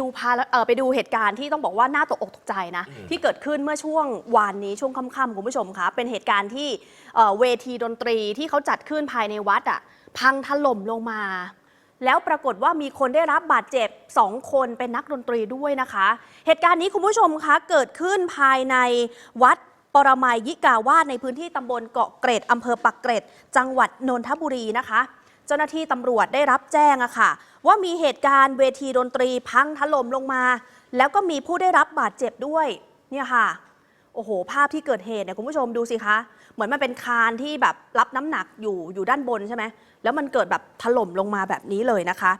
ดูพาเอ่อไปดูเหตุการณ์ที่ต้องบอกว่าน่าตกอกตกใจนะที่เกิดขึ้นเมื่อช่วงวานนี้ช่วงค่ำๆคุณผู้ชมคะเป็นเหตุการณ์ที่เอ่อเวทีดนตรีที่เขาจัดขึ้นภายในวัดอะพังถล่มลงมา แล้วปรากฏว่ามีคนได้รับบาดเจ็บ 2 คนเป็นนักดนตรีด้วยนะคะ เหตุการณ์นี้คุณผู้ชมคะเกิดขึ้นภายในวัดปรมัยยิกาวาสในพื้นที่ตำบลเกาะเกร็ดอำเภอปักเกร็ด จังหวัดนนทบุรีนะคะ เจ้าหน้าที่ตำรวจได้รับแจ้งอะค่ะ ว่ามีเหตุการณ์เวทีดนตรีพังถล่มลงมา แล้วก็มีผู้ได้รับบาดเจ็บด้วยเนี่ยค่ะโอ้โห ภาพที่เกิดเหตุเนี่ยคุณผู้ชมดูสิคะ เหมือนมันเป็นคานที่แบบรับน้ำหนักอยู่อยู่ด้านบนใช่ไหม แล้วมันเกิดแบบถล่มลงมาแบบนี้เลยนะคะ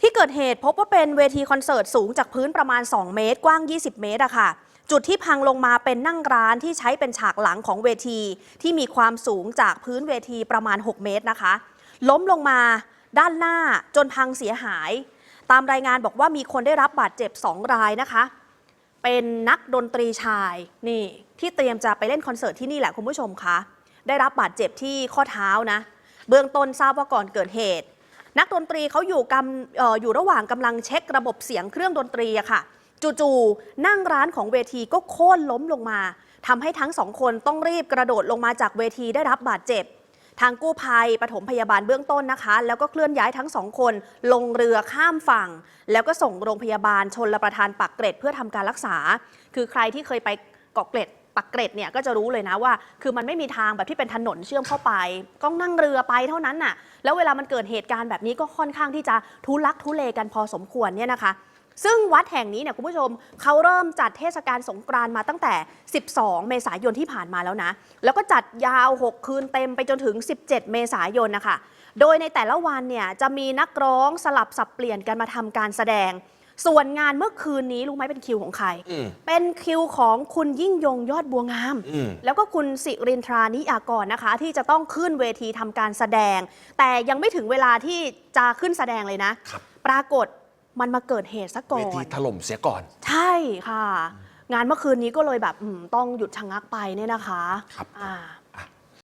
ที่เกิดเหตุพบว่าเป็นเวทีคอนเสิร์ตสูงจากพื้นประมาณ 2 เมตร กว้าง 20 เมตรอะค่ะ จุดที่พังลงมาเป็นนั่งร้านที่ใช้เป็นฉากหลังของเวที ที่มีความสูงจากพื้นเวทีประมาณ 6 เมตรนะคะ ล้มลงมาด้านหน้าจนพังเสียหาย ตามรายงานบอกว่ามีคนได้รับบาดเจ็บ 2 รายนะคะ เป็นนักดนตรีชายนี่ที่เตรียมจะไปเล่นคอนเสิร์ตที่นี่แหละคุณผู้ชมคะได้รับบาดเจ็บที่ข้อเท้านะ เบื้องต้นทราบว่าก่อนเกิดเหตุ นักดนตรีเขาอยู่กำอออยู่ระหว่างกำลังเช็คระบบเสียงเครื่องดนตรีอะค่ะ จู่ๆนั่งร้านของเวทีก็โค่นล้มลงมาทำให้ทั้งสองคนต้องรีบกระโดดลงมาจากเวทีได้รับบาดเจ็บ ทางกู้ภัยปฐมพยาบาลเบื้องต้นนะคะ แล้วก็เคลื่อนย้ายทั้งสองคน ลงเรือข้ามฝั่ง แล้วก็ส่งโรงพยาบาลชนละประทานปักเกร็ดเพื่อทำการรักษา คือใครที่เคยไปเกาะเกร็ดปักเกร็ดเนี่ยก็จะรู้เลยนะว่า คือมันไม่มีทางแบบที่เป็นถนนเชื่อมเข้าไปต้องนั่งเรือไปเท่านั้นน่ะแล้วเวลามันเกิดเหตุการณ์แบบนี้ก็ค่อนข้างที่จะทุลักทุเลกันพอสมควรเนี่ยนะคะ ซึ่งวัดแห่งนี้เนี่ยคุณผู้ชมเขาเริ่มจัดเทศกาลสงกรานต์มาตั้งแต่ 12 เมษายนที่ผ่านมาแล้วนะ แล้วก็จัดยาว 6 คืนเต็มไปจนถึง 17 เมษายนนะคะ โดยในแต่ละวันเนี่ยจะมีนักร้องสลับสับเปลี่ยนกันมาทำการแสดง ส่วนงานเมื่อคืนนี้รู้ไหมเป็นคิวของใคร อืม เป็นคิวของคุณยิ่งยงยอดบัวงาม อืม แล้วก็คุณสิรินทรานิยากรนะคะ ที่จะต้องขึ้นเวทีทำการแสดง แต่ยังไม่ถึงเวลาที่จะขึ้นแสดงเลยนะครับปรากฏ มันมาเกิดเหตุซะก่อเวทีนถล่มเสียก่อน ใช่ค่ะ งานเมื่อคืนนี้ก็เลยแบบอืมต้องหยุดชะงักไปเนี่ยนะคะครับ อ่า